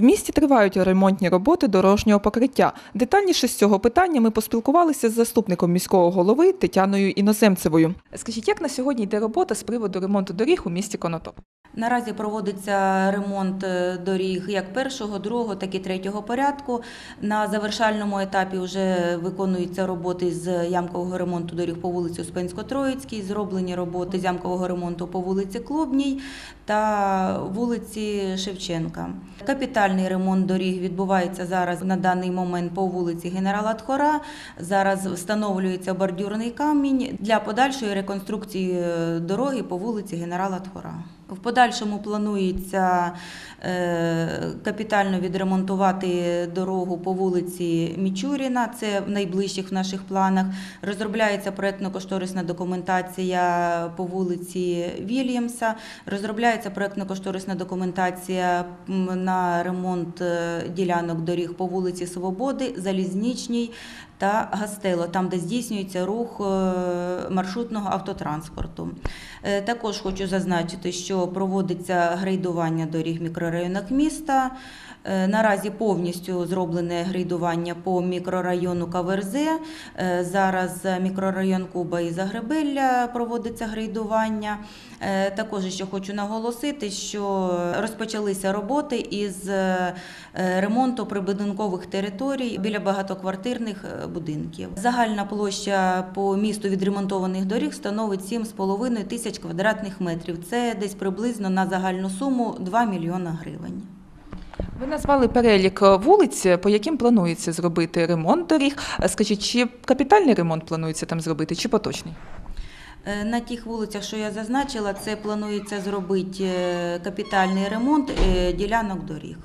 В місті тривають ремонтні роботи дорожнього покриття. Детальніше з цього питання ми поспілкувалися з заступником міського голови Тетяною Іноземцевою. Скажіть, як на сьогодні йде робота з приводу ремонту доріг у місті Конотоп? Наразі проводиться ремонт е, доріг як першого, другого, так і третього порядку. На завершальному етапі вже виконуються роботи з ямкового ремонту доріг по вулиці Успенсько-Троїцькій, зроблені роботи з ямкового ремонту по вулиці Клубній та вулиці Шевченка. Капітальний ремонт доріг відбувається зараз на даний момент по вулиці Генерала Тхора. Зараз встановлюється бордюрний камінь для подальшої реконструкції е, дороги по вулиці Генерала Тхора. В подальшому планується е, капітально відремонтувати дорогу по вулиці Мічуріна. Це в найближчих наших планах. Розробляється проєктно-кошторисна документація по вулиці Вільямса. Розробляється проєктно-кошторисна документація на ремонт е, ділянок доріг по вулиці Свободи, Залізничній та Гастело, там, де здійснюється рух е, маршрутного автотранспорту. Також хочу зазначити, що проводиться грейдування доріг в мікрорайонах міста. Е, Наразі повністю зроблене грейдування по мікрорайону Каверзе. Е, Зараз мікрорайон Куба і Загребелля проводиться грейдування. Е, Також ще хочу наголосити, що розпочалися роботи із ремонту прибудинкових територій біля багатоквартирних будинків. Загальна площа по місту відремонтованих доріг становить 7,5 тисяч квадратних метрів. Це десь приблизно на загальну суму 2 мільйона гривень. Ви назвали перелік вулиць, по яким планується зробити ремонт доріг. Скажіть, чи капітальний ремонт планується там зробити, чи поточний? Е, На тих вулицях, що я зазначила, це планується зробити е, капітальний ремонт е, ділянок доріг.